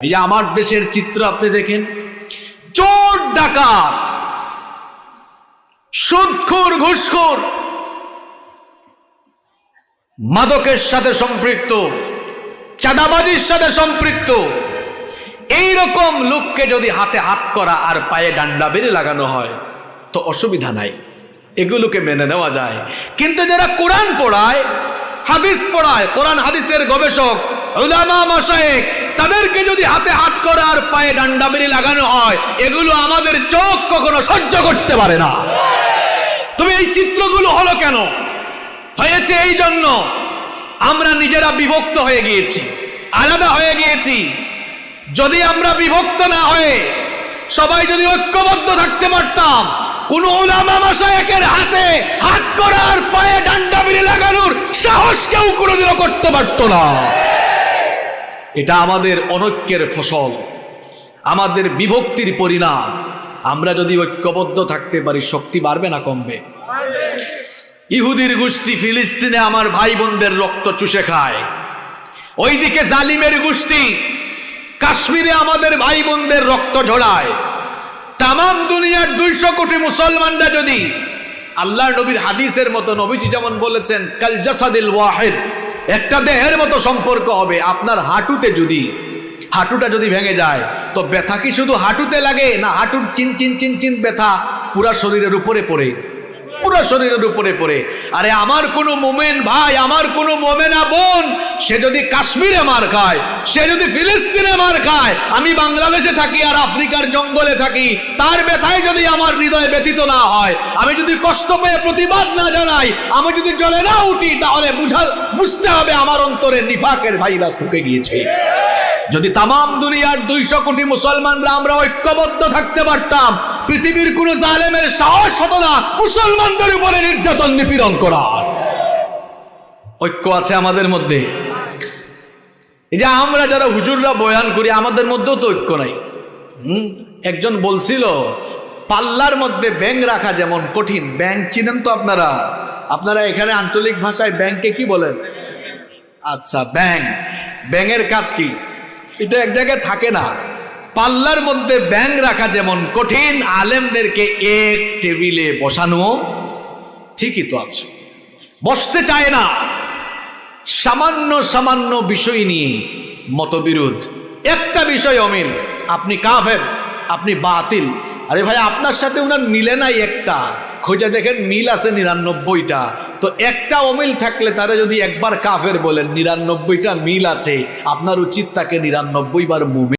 এই যে আমার দেশের চিত্র আপনি দেখেন, চোর ডাকাত সুদখোর ঘুষখোর, মাদকের সাথে সম্পৃক্ত, চাঁদাবাজির সাথে সম্পৃক্ত এই রকম লোককে যদি হাতে হাত করা আর পায়ে ডান্ডা বেড়ে লাগানো হয়, তো অসুবিধা নাই। এগুলোকে মেনে নেওয়া যায়। কিন্তু যারা কোরআন পড়ায়, হাদিস পড়ায়, কোরআন হাদিসের গবেষক, উলামা মাসায়েক তাদেরকে যদি হাতে হাত করা আর পায়ে ডান্ডা বেড়ে লাগানো হয়, এগুলো আমাদের চোখ কখনো সহ্য করতে পারে না। তবে এই চিত্রগুলো হলো কেন? হয়েছে এই জন্য আমরা নিজেরা বিভক্ত হয়ে গিয়েছি, আলাদা হয়ে গিয়েছি। যদি আমরা বিভক্ত না হয়ে সবাই যদি ঐক্যবদ্ধ থাকতে পারতাম, কোন হাতে হাত করার পায়ে ডান্ডা বিড়ি লাগানোর সাহস কেউ কোনোদিনও করতে পারতো না। এটা আমাদের অনৈক্যের ফসল, আমাদের বিভক্তির পরিণাম। আমরা যদি ঐক্যবদ্ধ থাকতে পারি, শক্তি বাড়বে না কমবে? ইহুদির গোষ্ঠী ফিলিস্তিনে আমার ভাই বোনদের রক্ত চুষে খায়। ওইদিকে জালিমের গোষ্ঠী কাশ্মীরে আমাদের ভাই বোনদের রক্ত ঝরায়। তাম দুনিয়ার দুইশো কোটি মুসলমানরা যদি আল্লাহ নবীর হাদিসের মতো নবীজি যেমন বলেছেন, কাল জাসাদিল ওয়াহেদ একটা দেহের মতো সম্পর্ক হবে। আপনার হাঁটুতে যদি, হাঁটুটা যদি ভেঙে যায়, তো ব্যথা কি শুধু হাঁটুতে লাগে? না, হাঁটুর চিন চিন চিন চিন ব্যথা পুরা শরীরের উপরে পড়ে। পুরো শরীরের উপরে পড়ে। আরে আমার কোনো মোমেন ভাই, আমার কোনো মোমেনা বোন, সে যদি কাশ্মীরে মার খায়, সে যদি ফিলিস্তিনে মার খায়, আমি বাংলাদেশে থাকি আর আফ্রিকার জঙ্গলে থাকি, তার ব্যথায় যদি আমার হৃদয় ব্যথিত না হয়, আমি যদি কষ্ট পেয়ে প্রতিবাদ না জানাই, আমি যদি জলে না উঠি, তাহলে বুঝা বুঝতে হবে আমার অন্তরে নিফাকের ভাইরাস ঢুকে গিয়েছে। যদি তামাম দুনিয়ার দুইশো কোটি মুসলমানরা আমরা ঐক্যবদ্ধ থাকতে পারতাম, পৃথিবীর কোন জালেমের সাহস হতো না মুসলমানদের উপরে নির্যাতন নিপীড়ন করার। ঐক্য আছে আমাদের মধ্যে। এই যে আমরা যারা হুজুররা বয়ান করি, আমাদের মধ্যেও তো ঐক্য নাই। হুম? একজন বলছিল, পাল্লার মধ্যে ব্যাংক রাখা যেমন কঠিন। ব্যাংক চিনেন তো আপনারা? আপনারা এখানে আঞ্চলিক ভাষায় ব্যাংকে কি বলেন? আচ্ছা ব্যাংক ব্যাঙের কাজ কি? এটা এক জায়গায় থাকে না। পাল্লার মধ্যে ব্যাং রাখা যেমন কঠিন, আলেমদেরকে এক টেবিলে বসানো, ঠিকই তো আছে। বসতে চায় না। সামান্য সামান্য বিষয় নিয়ে মতবিরোধ। একটা বিষয়, অমিল, আপনি কাফের, আপনি বাতিল। আরে ভাই, আপনার সাথে উনার মিলে নাই একটা। খোঁজে দেখেন মিল আছে নিরানব্বইটা। তো একটা অমিল থাকলে তারা যদি একবার কাফের বলেন, নিরানব্বইটা মিল আছে, আপনার উচিত তাকে নিরানব্বই বার মুমিন